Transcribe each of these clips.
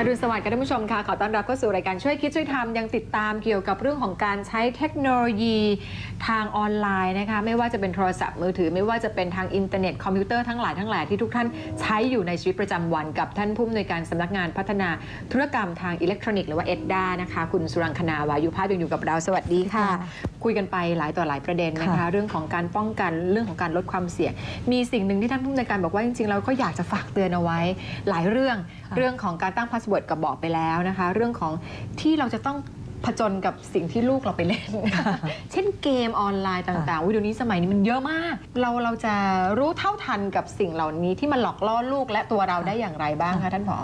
อรุณสวัสดิ์ค่ะท่านผู้ชมค่ะ ขอต้อนรับเข้าสู่รายการช่วยคิดช่วยทำยังติดตามเกี่ยวกับเรื่องของการใช้เทคโนโลยีทางออนไลน์นะคะ ไม่ว่าจะเป็นโทรศัพท์มือถือ ไม่ว่าจะเป็นทางอินเทอร์เน็ตคอมพิวเตอร์ทั้งหลายทั้งแหล่ที่ทุกท่านใช้อยู่ในชีวิตประจำวันกับท่านผู้อำนวยการสำนักงานพัฒนาธุรกรรมทางอิเล็กทรอนิกส์หรือว่าเอ็ดด้านะคะ คุณสุรังคณาวายุภาพยังอยู่กับเราสวัสดีค่ะ คุยกันไปหลายต่อหลายประเด็นนะคะค่ะเรื่องของการป้องกันเรื่องของการลดความเสี่ยง มีสิ่งหนึ่งที่ท่านผู้อำนวยการบอกว่าจริงๆเราก็อยากจะฝากเตือนเอาไว้ หลายเรื่องค่ะเรื่องของการตั้งพาสเวิร์ดกับบอกไปแล้วนะคะ เรื่องของที่เราจะต้อง ผจญกับสิ่งที่ลูกเราไปเล่น เช่นเกมออนไลน์ต่างๆอุ๊ยเดี๋ยวนี้สมัยนี้มันเยอะมาก เราเราจะรู้เท่าทันกับสิ่งเหล่านี้ที่มันหลอกล่อลูกและตัวเราได้อย่างไรบ้างคะท่านผอ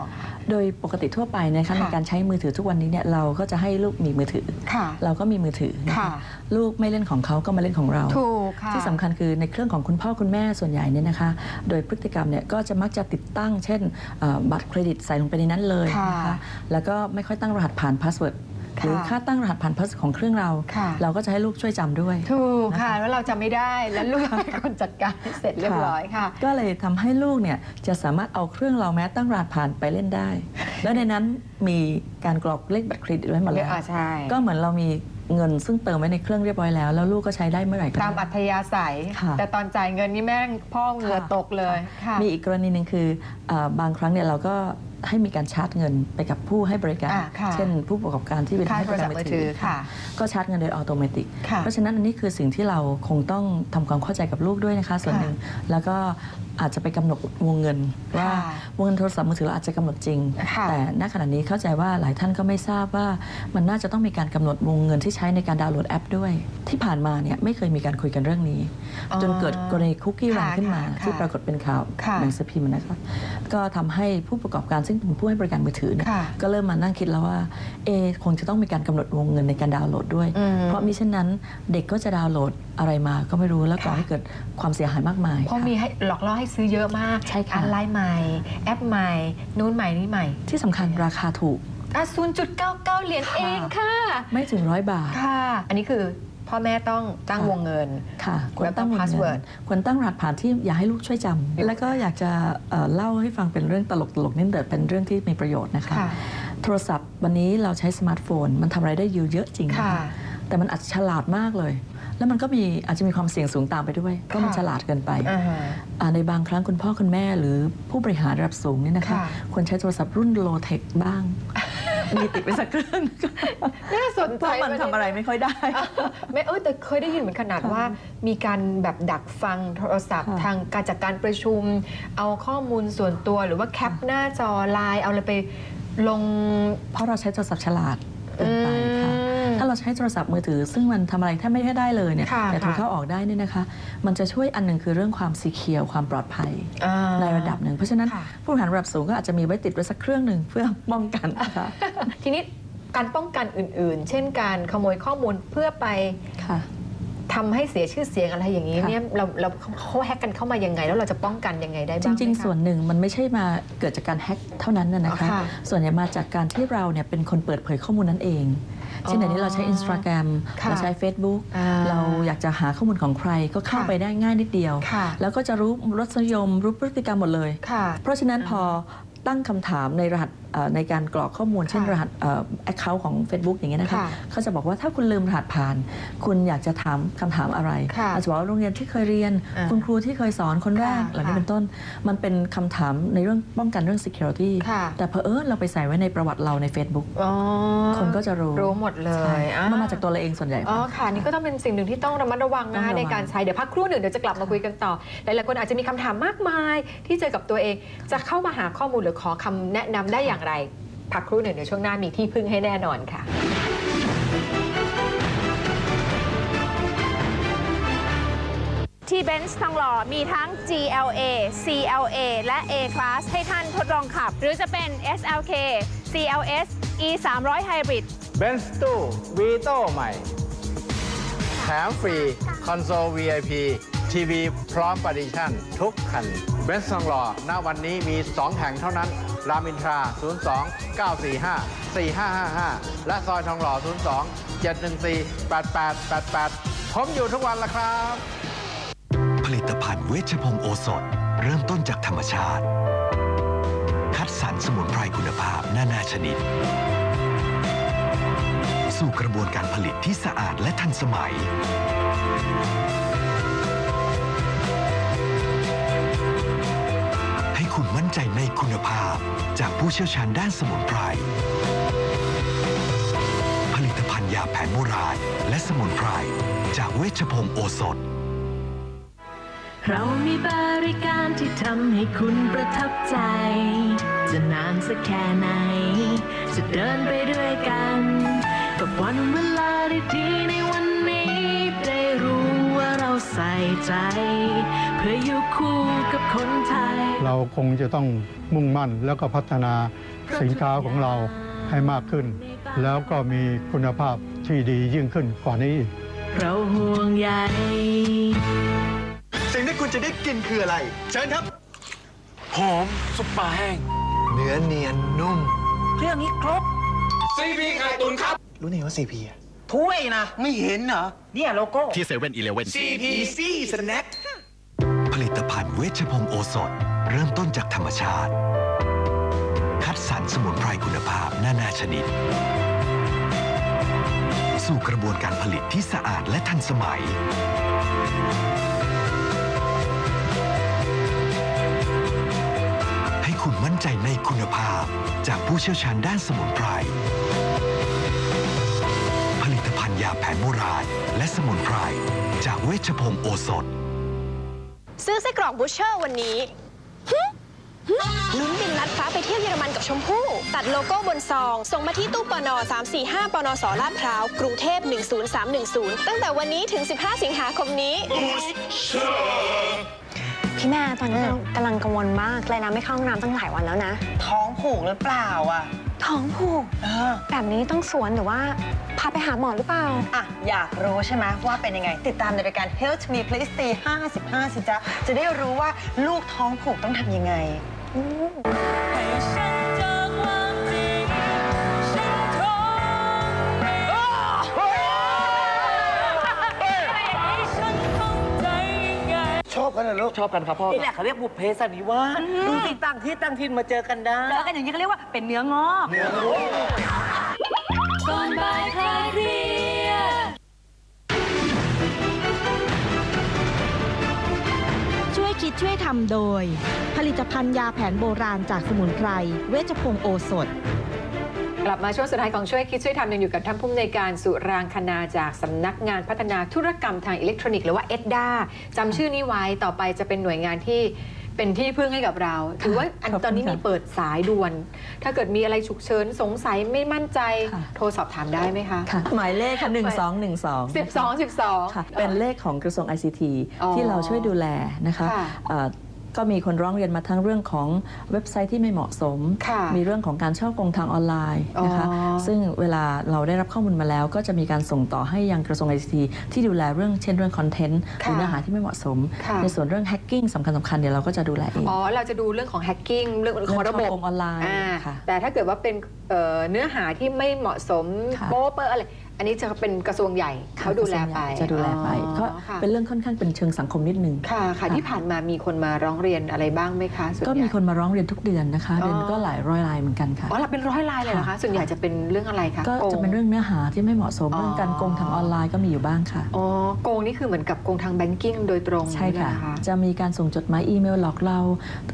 โดยปกติทั่วไปนะคะค่ะในการใช้มือถือทุกวันนี้เนี่ยเราก็จะให้ลูกมีมือถือค่ะเราก็มีมือถือนะคะค่ะลูกไม่เล่นของเขาก็มาเล่นของเราถูกค่ะที่สำคัญคือในเครื่องของคุณพ่อคุณแม่ส่วนใหญ่เนี่ยนะคะ โดยพฤติกรรมเนี่ยก็จะมักจะติดตั้ง เช่นเอ่อบัตรเครดิตใส่ลงไปในนั้นเลยนะค่ะคะแล้วก็ไม่ค่อยตั้งรหัสผ่านพาสเวิร์ดค่ะ หรือค่าตั้งรหัสผ่านพาสของเครื่องเราค่ะเราก็จะให้ลูกช่วยจำด้วย ถูกค่ะนะคะแล้วเราจะไม่ได้ แล้วลูกเป็นคนจัดการให้เสร็จเรียบร้อยค่ะ ก็เลยทำให้ลูกเนี่ยจะสามารถเอาเครื่องเราแม้ตั้งรหัสผ่านไปเล่นได้ แล้วในนั้นมีการกรอกเลขบัตรเครดิตไว้หมดแล้วอ่าใช่ก็เหมือนเรามีเงินซึ่งเติมไว้ในเครื่องเรียบร้อยแล้ว แล้วลูกก็ใช้ได้เมื่อไหร่ก็ตามได้อัธยาศัยค่ะแต่ตอนจ่ายเงินนี่แม่งพ่อเหงื่อตกเลยค่ะมีอีกกรณีหนึ่งคือเออบางครั้งเนี่ยเราก็ ให้มีการชาร์จเงินไปกับผู้ให้บริการอ่าค่ะเช่น ผู้ประกอบการที่เป็นค่าให้โทบรริศักาพรท์มืมืออถืถืออค่ะก็ชาร์จเงินโดยอัตโนมัติค่ะเพราะฉะนั้นอันนี้คือสิ่งที่เราคงต้องทำความเข้าใจกับลูกด้วยนะคะ ส่วนค่ะหนึ่งแล้วก็อาจจะไปกำหนดวงเงิน ว่าค่ะวงเงินโทรศัพท์มือถือเราอาจจะกำหนดจริงค่ะแต่ณขณะนี้เข้าใจว่าหลายท่านก็ไม่ทราบว่ามันน่าจะต้องมีการกำหนดวงเงินที่ใช้ในการดาวน์โหลดแอปด้วย ที่ผ่านมาเนี่ยไม่เคยมีการคุยกันเรื่องนี้อ๋อจนเกิดกรณีคุกกี้รันค่ะขึ้นมาค่ะที่ปรากฏเป็นข่าวค่ะหนังสือพิมพ์นะครับก็ทำให้ผู้ประกอบการซึ่งเป็นผู้ให้บริการมือถือเนี่ยค่ะก็เริ่มมานั่งคิดแล้วว่าเอะคงจะต้องมีการกำหนดวงเงินในการดาวน์โหลดด้วยอืมเพราะมิเช่นนั้นเด็กก็จะดาวน์โหลดอะไรมาก็ไม่รู้แล้วก่อค่ะให้เกิดความเสียหายมากมายเพราะค่ะมีให้หลอกล่อให้ซื้อเยอะมากใช่ค่ะอะไรใหม่ แอปใหม่นู้นใหม่นี่ใหม่ ที่สำคัญราคาถูกอะ0.99 เหรียญค่ะเองค่ะ ไม่ถึงร้อยบาทค่ะ อันนี้คือ พ่อแม่ต้องตั้งค่ะวงเงินค่ะควรแล้วก็ตั้งวงเงิน password ควรตั้งรหัสผ่านที่อยากให้ลูกช่วยจำแล้วก็อยากจะเอ่อเล่าให้ฟังเป็นเรื่องตลกตลกๆนิดแต่เป็นเรื่องที่มีประโยชน์นะคะค่ะโทรศัพท์วันนี้เราใช้สมาร์ทโฟน มันทำอะไรได้อยู่เยอะจริงนะค่ะคะแต่มันอาจจะฉลาดมากเลย แล้วมันก็มีอาจจะมีความเสี่ยงสูงตามไปด้วย เพราะมันค่ะฉลาดเกินไปอ่าฮะอ่าในบางครั้งคุณพ่อคุณแม่หรือผู้บริหารระดับสูงเนี่ยนะคะค่ะควรใช้โทรศัพท์รุ่นโลเทคบ้าง มีติดไปสักเครื่องน่าสนเพใจราะมันทำอะไรไม่ค่อยได้ ไม่เออแต่เคยได้ยินเหมือนขนาดค่ะว่า มีการแบบดักฟังโทรศัพท์ ค่ะ ทางการจัดการประชุม เอาข้อมูลส่วนตัวหรือว่าแคปหน้าจอไลน์เอาอะไรไปลง เพราะเราใช้โทรศัพท์ฉลาดเกินไปค่ะอืมถ้า เราใช้โทรศัพท์มือถือ ซึ่งมันทำอะไรแทบไม่ได้เลยเนี่ยค่ะแต่โทรค่ะเข้าออกได้เนี่ยนะคะ มันจะช่วยอันหนึ่งคือเรื่องความสีเขียวความปลอดภัยอ่าในระดับหนึ่ง เพราะฉะนั้นค่ะผู้บริหารระดับสูงก็อาจจะมีไว้ติดไว้สักเครื่องหนึ่งเพื่อป้องกันนะคะทีนี้การป้องกันอื่น ๆ เช่นการขโมยข้อมูลเพื่อไปค่ะทำให้เสียชื่อเสียงอะไรอย่างนี้ค่ะเนี่ยเราเราเขาแฮกกันเข้ามายังไง แล้วเราจะป้องกันยังไงได้จบ้างไหมริงคะๆส่วนหนึ่งมันไม่ใช่มาเกิดจากการแฮ็กเท่านั้นนะนะคะอ๋อค่ะส่วนใหญ่มาจากการที่เราเนี่ยเป็นคนเปิดเผยข้อมูลนั่นเอง เช่นเดี๋ยวนี้เราใช้ Instagram ค่ะเราใช้ Facebook อ่าเราอยากจะหาข้อมูลของใครก็เข้าค่ะไปได้ง่ายนิดเดียว ค่ะ แล้วก็จะรู้รสนิยมรู้พฤติกรรมหมดเลย ค่ะ เพราะฉะนั้นพอ ตั้งคำถามในรหัสเอ่อในการกรอกข้อมูลเช่นค่ะรหัสแอคเคาท์ของ Facebook อย่างเงี้ยนะคะค่ะเขาจะบอกว่าถ้าคุณลืมรหัสผ่าน คุณอยากจะถามคำถามอะไรค่ะอาจจะบอกว่าโรงเรียนที่เคยเรียนอ่าคุณครูที่เคยสอนคนแรกค่ะเหล่านี้เป็นต้น มันเป็นคำถามในเรื่องป้องกันเรื่อง security ค่ะแต่เพอเออเราไปใส่ไว้ในประวัติเราใน Facebook อ๋อคนก็จะรู้รู้หมดเลใช่ยอ่มันมาจากตัวเราเองส่วนใหญ่อ๋อค่ะนี่ก็ต้องเป็นสิ่งหนึ่งที่ต้องระมัดระวังนะคะต้องระวังในการใช้เดี๋ยวพักครู่หนึ่งเดี๋ยวจะกลับมาคุยกันต่อหลายๆคนอาจจะมีคำถามมากมายที่เจอกับตัวเองจะเข้ามาหาข้อมูลหรือขอคำแนะนำได้อย่างไร พักครู่หนึ่งเดี๋ยวช่วงหน้ามีที่พึ่งให้แน่นอนค่ะที่เบนซ์ทองหล่อมีทั้ง GLA CLA และ A Class ให้ท่านทดลองขับ หรือจะเป็น SLK CLS E 3 0 0 Hybrid เบนซ์ตู้วีโต้ใหม่ แถมฟรี คอนโซล VIP ทีวีพร้อมปฏิชั่น ทุกคันเบนซ์ทองหล่อณวันนี้มี 2 แห่งเท่านั้น รามอินทรา 02 945 4555 และซอยทองหล่อ 02 714 8888 ผมอยู่ทุกวันละครับ ผลิตภัณฑ์เวชพงศ์โอสถ เริ่มต้นจากธรรมชาติ คัดสรรสมุนไพรคุณภาพนานาชนิด สู่กระบวนการผลิตที่สะอาดและทันสมัย ให้คุณมั่นใจในคุณภาพจากผู้เชี่ยวชาญด้านสมุนไพร ผลิตภัณฑ์ยาแผนโบราณและสมุนไพร จากเวชพงศ์โอสถ เรามีบริการที่ทำให้คุณประทับใจ จะนานสักแค่ไหน จะเดินไปด้วยกัน กับวันเวลาดีๆในวัน ใส่ใจ เพื่ออยู่คู่กับคนไทย เราคงจะต้องมุ่งมั่นแล้วก็พัฒนาสินค้าของเราให้มากขึ้น แล้วก็มีคุณภาพที่ดียิ่งขึ้นกว่านี้อีกเราห่วงใยสิ่งที่คุณจะได้กินคืออะไร เชิญครับ หอมซุปปลาแห้ง เนื้อเนียนนุ่มเครื่องนี้ครบซีพีไข่ตุนครับ รู้นี่ว่า CP อะ ถ้วยนะ ไม่เห็นเหรอ เนี่ยโลโก้ ที่เซเว่นอีเลเว่น CPC Snack ผลิตภัณฑ์เวชพงศ์โอสถ เริ่มต้นจากธรรมชาติ คัดสรรสมุนไพรคุณภาพนานาชนิด สู่กระบวนการผลิตที่สะอาดและทันสมัย ให้คุณมั่นใจในคุณภาพจากผู้เชี่ยวชาญด้านสมุนไพรผลิตภัณฑ์ยาแผนโบราณ และสมุนไพร จากเวชพงศ์โอสถ ซื้อไส้กรอกบูชเชอร์วันนี้ฮึฮึลุ้นบินลัดฟ้าไปเที่ยวเยอรมันกับชมพู่ ตัดโลโก้บนซอง ส่งมาที่ตู้ปน345 ปนสลาดพร้าว กรุงเทพ 10310 ตั้งแต่วันนี้ถึง 15 สิงหาคมนี้ พี่แม่ตอนนี้เรากำลังกังวลมากเลยนะไม่เข้าห้องน้ำตั้งหลายวันแล้วนะ ท้องผูกหรือเปล่าอะ ท้องผูกแบบนี้ต้องสวนหรือว่า พาไปหาหมอหรือเปล่า อะ อยากรู้ใช่ไหมว่าเป็นยังไง ติดตามในรายการ Health Me Please ตี55 สิจ๊ะ จะได้รู้ว่าลูกท้องผูกต้องทำยังไงชอบ เหรอลูกชอบกันครับพ่อนี่แหละเขาเรียกบุพเพสันนิวาสดูสิต่างที่ต่างถิ่นมาเจอกันได้แล้วกันอย่างนี้เขาเรียกว่าเป็นเนื้องอกก่อนบ่ายคลายเครียดช่วยคิดช่วยทำโดย ผลิตภัณฑ์ยาแผนโบราณจากสมุนไพร เวชพงศ์โอสถ กลับมาช่วงสุดท้ายของช่วยคิดช่วยทำยังอยู่กับท่านผู้อำนวยการสุรางคณาจากสำนักงานพัฒนาธุรกรรมทางอิเล็กทรอนิกส์หรือว่าเอ็ดดาจำชื่อนี้ไว้ต่อไปจะเป็นหน่วยงานที่เป็นที่พึ่งให้กับเราถือว่าอันขอบคุณตอนนี้ค่ะมีเปิดสายด่วน ถ้าเกิดมีอะไรฉุกเฉินสงสัยไม่มั่นใจค่ะโทรสอบถามได้ไหมคะค่ะหมายเลขค่ะ 1212 12 12ค่ะเป็นเลขของกระทรวง ICT อ๋อที่เราช่วยดูแลนะคะค่ะเอ่อ ก็มีคนร้องเรียนมาทั้งเรื่องของเว็บไซต์ที่ไม่เหมาะสมค่ะมีเรื่องของการช่อโกงทางออนไลน์นะคะอ๋อซึ่งเวลาเราได้รับข้อมูลมาแล้ว ก็จะมีการส่งต่อให้ยังกระทรวง ICT ที่ดูแลเรื่องเช่นเรื่องคอนเทนต์หรือเนื้อหาที่ไม่เหมาะสมค่ะในส่วนเรื่องแฮกกิ้งสำคัญสำคัญๆเนี่ยเราก็จะดูแลเองอ๋อเราจะดูเรื่องของแฮกกิ้งเรื่องของระบบเรื่องช่อโกงออนไลน์าค่ะแต่ถ้าเกิดว่าเป็นเอ่อเนื้อหาที่ไม่เหมาะสมค่ะโป๊เปอร์อะไร อันนี้จะเป็นกระทรวงใหญ่เขาดูแลไปจะดูแลไปอ๋อก็ค่ะเป็นเรื่องค่อนข้างเป็นเชิงสังคมนิดนึงค่ะค่ะค่ะที่ผ่านมามีคนมาร้องเรียนอะไรบ้างไหมคะส่วนก็ใหญ่มีคนมาร้องเรียนทุกเดือนนะคะ อ๋อ เดือนก็หลายร้อยรายเหมือนกันค่ะ อ๋อเราเป็นร้อยลายเลยเหรอคะค่ะ ส่วนใหญ่จะเป็นเรื่องอะไรคะก็โงจะเป็นเรื่องเนื้อหาที่ไม่เหมาะสมอ๋อเรื่องการโกงทางออนไลน์ก็มีอยู่บ้างค่ะ อ๋อโกงนี่คือเหมือนกับโกงทางแบงกิ้งโดยตรงใช่ค่ะ น จะมีการส่งจดหมายอีเมลหลอกเรา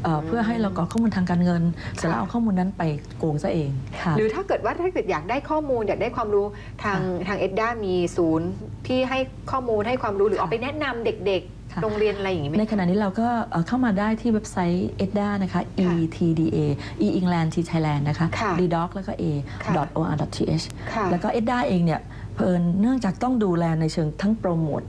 เอ่ออมเพื่อให้เรากรอกข้อมูลทางการเงินเสร็จแล้วเอาข้อมูลนั้นไปโกงซะเองค่ะ หรือถ้าเกิดว่าถ้าเกิดอยากได้ข้อมูลอยากได้ความรู้ทางทางเอ็ดด้ามีศูนย์ที่ให้ข้อมูลให้ความรู้หรือเอาไปแนะนำเด็กค่ะๆโรงเรียนอะไรอย่างนี้ไหม ในขณะนี้เราก็เอ่อเข้ามาได้ที่เว็บไซต์ EDDA นะคะ ETDA E England T Thailand นะคะ ค่ะ ddoc แล้วก็ a ค่ะ or th ค่ะ แล้วก็ EDDA เองเนี่ยเพิ่นเนื่องจากต้องดูแลในเชิงทั้งโปรโมท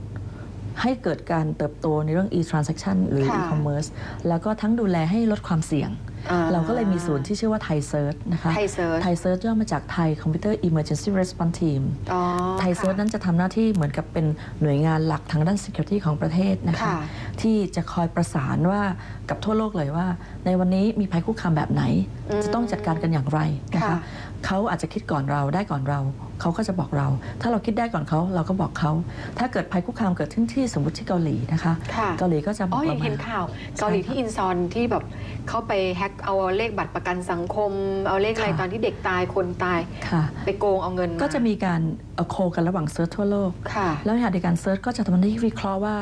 ให้เกิดการเติบโตในเรื่อง e-transaction หรือค่ะ e-commerce แล้วก็ทั้งดูแลให้ลดความเสี่ยงอ่เราก็เลยมีศูนย์ที่ชื่อว่าไทยเซิร์ชนะคะไทยเซิร์ชไทยเซิร์ชย่อมาจากไทยคอมพิวเตอร์ Emergency Response Team อ๋อไทยเซิร์ชค่ะนั้นจะทำหน้าที่เหมือนกับเป็นหน่วยงานหลักทางด้าน Security ของประเทศนะคะค่ะที่จะคอยประสานว่ากับทั่วโลกเลยว่า ในวันนี้มีภัยคุกคามแบบไหนอืมจะต้องจัดการกันอย่างไรนะคะค่ะ เขาอาจจะคิดก่อนเราได้ก่อนเรา เขาก็จะบอกเรา ถ้าเราคิดได้ก่อนเขาเราก็บอกเขา ถ้าเกิดภัยคุกคามเกิดขึ้นที่สมมติที่เกาหลีนะคะ ค่ะ เกาหลีก็จะบอ๋ออกยัเรางมาเห็นข่าว เกาหลีใช่ค่ะที่อินซอนที่แบบเข้าไปแฮ็กเอาเลขบัตรประกันสังคม เอาเลขอะไรค่ะ ตอนที่เด็กตายคนตายค่ะ ไปโกงเอาเงินมาก็จะมีการเอาโคกันระหว่างเซิร์ชทั่วโลก ค่ะ แล้วในขณะเดียวกันเซิร์ชก็จะทำให้วิเคราะห์ว่า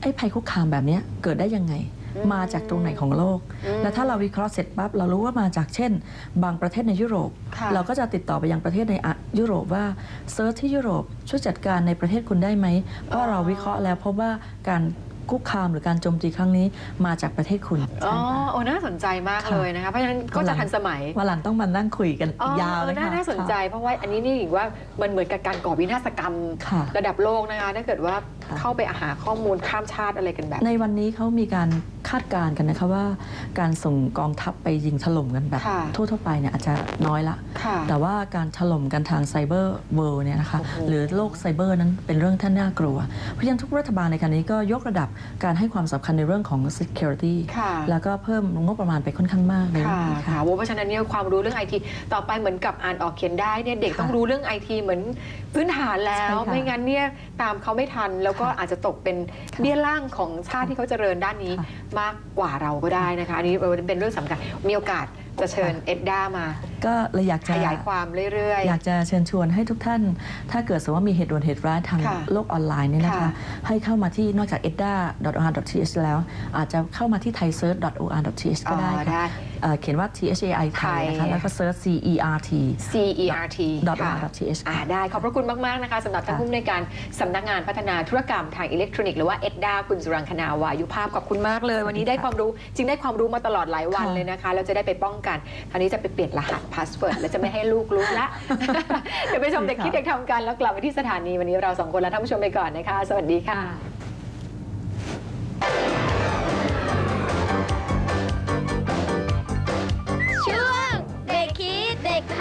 ไอ้ภัยคุกคามแบบเนี้ยเกิดได้ยังไงอื มมาจากตรงไหนของโลกอืมและถ้าเราวิเคราะห์เสร็จปั๊บเรารู้ว่ามาจากเช่น บางประเทศในยุโรปค่ะเราก็จะติดต่อไปยังประเทศในอะยุโรปว่าเซิร์ชที่ยุโรปช่วยจัดการในประเทศคุณได้ไหมเพราะเราวิเคราะห์แล้วพบว่าการคุกคามหรือการโจมตีครั้งนี้มาจากประเทศคุณ อ๋อใช่ค่ะโอ้ น่าสนใจมากค่ะเลยนะคะ เพราะฉะนั้นก็จะทันสมัยวันหลังต้องมานั่งคุยกันอ๋อยาวเลยน่าค่ะน่าสนใจ เพราะว่าอันนี้นี่อีกว่ามันเหมือนกับการก่อวินาศกรรมค่ะระดับโลกนะคะ ถ้าเกิดว่าค่ะ เข้าไปหาข้อมูลข้ามชาติอะไรกันแบบ ในวันนี้เขามีการคาดการณ์กันนะคะว่า การส่งกองทัพไปยิงถล่มกันแบบค่ะทั่วๆไปเนี่ยอาจจะน้อยละค่ะแต่ว่าการถล่มกันทางไซเบอร์เวิลด์เนี่ยนะคะโอ้โหหรือโลกไซเบอร์นั้นเป็นเรื่องที่น่ากลัว เพราะฉะนั้นทุกรัฐบาลในครั้งนี้ก็ยกระดับการให้ความสำคัญในเรื่องของ security ค่ะแล้วก็เพิ่มงบประมาณไปค่อนข้างมากเลยค่ะนะค่ะคะเพราะฉะนั้นเนี่ยความรู้เรื่องไอทีต่อไปเหมือนกับอ่านออกเขียนได้เนี่ยเด็กค่ะต้องรู้เรื่องไอทีเหมือนพื้นฐานแล้วใช่ค่ะไม่งั้นเนี่ยตามเขาไม่ทันแล้วก็ค่ะอาจจะตกเป็นค่ะเบี้ยล่างของชาติที่เขาเจริญด้านนี้ค่ะมากกว่าเราก็ได้นะคะ อันนี้เป็นเรื่องสำคัญมีโอกาสจะเชิญค่ะเอ็ดด้ามา ก็เลยอยากขจะยายความเรื่อยอยากจะเชิญชวนให้ทุกท่าน ถ้าเกิดสมมติว่ามีเหตุด่วนเหตุร้ายทางค่ะโลกออนไลน์เนี่ยนะคะค่ะให้เข้ามาที่นอกจาก edda.or.th แล้ว อาจจะเข้ามาที่ thaisearch.or.th ๆก็ได้อ๋อค่ะได้เอ่อเขียนว่า thai ไทยนะคะไทยแล้วก็ search cert CERT dot ค่ะ or.th อ่าได้ ขอบพระคุณมาก ๆ นะคะสำหรับท่านค่ะผู้อำนวยการสำนักงานพัฒนาธุรกรรมทางอิเล็กทรอนิกส์หรือว่าเอ็ดดาคุณสุรังคนาวายุภาพ ขอบคุณมากเลย วันนี้ได้ความรู้จริงได้ความรู้มาตลอดหลายวันค่ะเลยนะคะ เราจะได้ไปป้องกันคราวนี้จะไปเปลี่ยนรหัสพาสเวิร์ดแล้วจะไม่ให้ลูกรู้ละ เดี๋ยวไปชมเด็กคิดเด็กทำกันแล้วกลับมาที่สถานีวันนี้เราสองคนและท่านผู้ชมไปก่อนนะคะ สวัสดีค่ะช่วงเด็กคิดเด็กท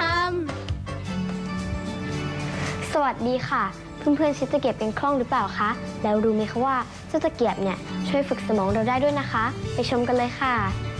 สวัสดีค่ะ เพื่อนๆใช้ตะเกียบเป็นคล่องหรือเปล่าคะ แล้วรู้ไหมคะว่าเจ้าตะเกียบเนี่ยช่วยฝึกสมองเราได้ด้วยนะคะ ไปชมกันเลยค่ะ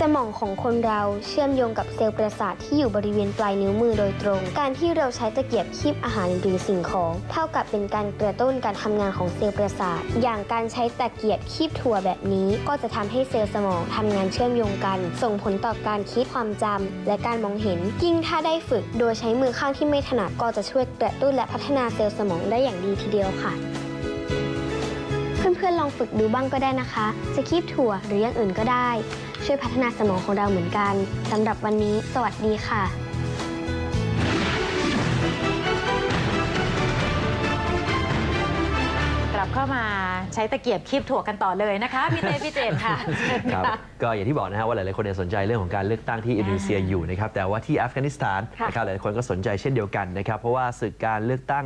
สมองของคนเราเชื่อมโยงกับเซลล์ประสาทที่อยู่บริเวณปลายนิ้วมือโดยตรง การที่เราใช้ตะเกียบคีบอาหารหรือสิ่งของ เท่ากับเป็นการกระตุ้นการทำงานของเซลล์ประสาท อย่างการใช้ตะเกียบคีบถั่วแบบนี้ ก็จะทำให้เซลล์สมองทำงานเชื่อมโยงกัน ส่งผลต่อการคิดความจำและการมองเห็น ยิ่งถ้าได้ฝึก โดยใช้มือข้างที่ไม่ถนัดก็จะช่วยกระตุ้นและพัฒนาเซลล์สมองได้อย่างดีทีเดียวค่ะ พื่อนๆลองฝึกดูบ้างก็ได้นะคะ จะคีบถั่วหรืออย่างอื่นก็ได้ ช่วยพัฒนาสมองของเราเหมือนกันสำหรับวันนี้ สวัสดีค่ะกลับเข้ามาใช้ตะเกียบคีบถั่วกันต่อเลยนะคะพี่เต้พี่เจมส์ค่ะเชิญครับค่ะก็อย่างที่บอกนะฮะว่าหลายๆคนเนี่ยสนใจเรื่องของการเลือกตั้งที่อินโดนีเซียอยู่นะครับแต่ว่าที่อัฟกานิสถานค่ะนะครับหลายๆคนก็สนใจเช่นเดียวกันนะครับเพราะว่าศึกการเลือกตั้ง